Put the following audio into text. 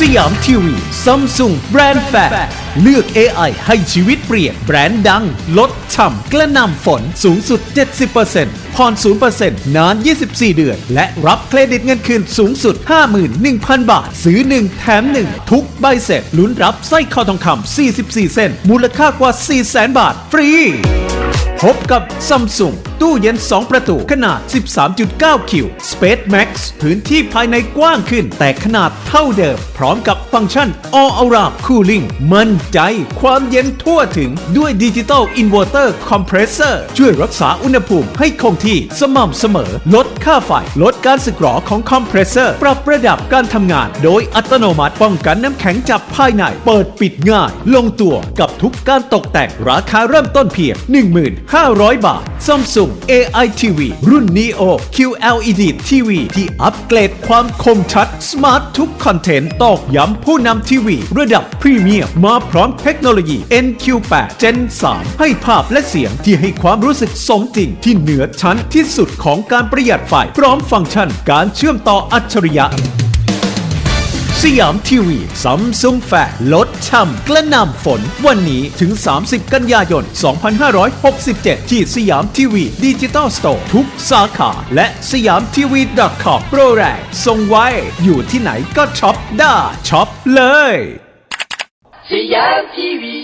สยามทีวีซัมซุงแบรนด์แฟร์เลือก AI ให้ชีวิตเปลี่ยนแบรนด์ดัง ลดฉ่ำกระนำฝนสูงสุด 70%ผ่อน 0%นาน 24 เดือน และรับเครดิตเงินคืนสูงสุด 51,000 บาท ซื้อ 1 แถม 1 ทุกใบเสร็จลุ้นรับสร้อยคอทองคำ44 เส้น มูลค่ากว่า 400,000 บาท ฟรี พบกับซัมซุงตู้เย็น 2 ประตู ขนาด 13.9 คิว Space Max พื้นที่ภายในกว้างขึ้น แต่ขนาดเท่าเดิม พร้อมกับฟังก์ชัน All Around Cooling มั่นใจความเย็นทั่วถึงด้วยดิจิตอลอินเวอร์เตอร์คอมเพรสเซอร์ช่วยรักษาอุณหภูมิให้คงที่สม่ำเสมอ ลดค่าไฟ ลดการสึกหรอของคอมเพรสเซอร์ ปรับระดับการทำงาน โดยอัตโนมัติป้องกันน้ำแข็งจับภายใน เปิดปิดง่าย ลงตัวกับทุกการตกแต่งราคาเริ่มต้นเพียง 15,000 บาท Samsung AI TV รุ่น Neo QLED TV ที่อัปเกรดความคมชัด Smart ทุกคอนเทนต์ตอกย้ำผู้นำทีวีระดับพรีเมียมมาพร้อมเทคโนโลยี NQ8 Gen 3 ให้ภาพและเสียงที่ให้ความรู้สึกสมจริง ที่เหนือชั้นที่สุดของการประหยัดไฟพร้อมฟังก์ชันการเชื่อมต่ออัจฉริยะ สยามทีวีซัมซุงแฟร์ลดช่ำกระหน่ำฝน วันนี้ถึง 30 กันยายน 2567 ที่สยามทีวีดิจิตอลสโตร์ทุกสาขา และสยามทีวี .com โปรแรงส่งไว้ อยู่ที่ไหนก็ช็อปได้ช็อปเลย สยามทีวี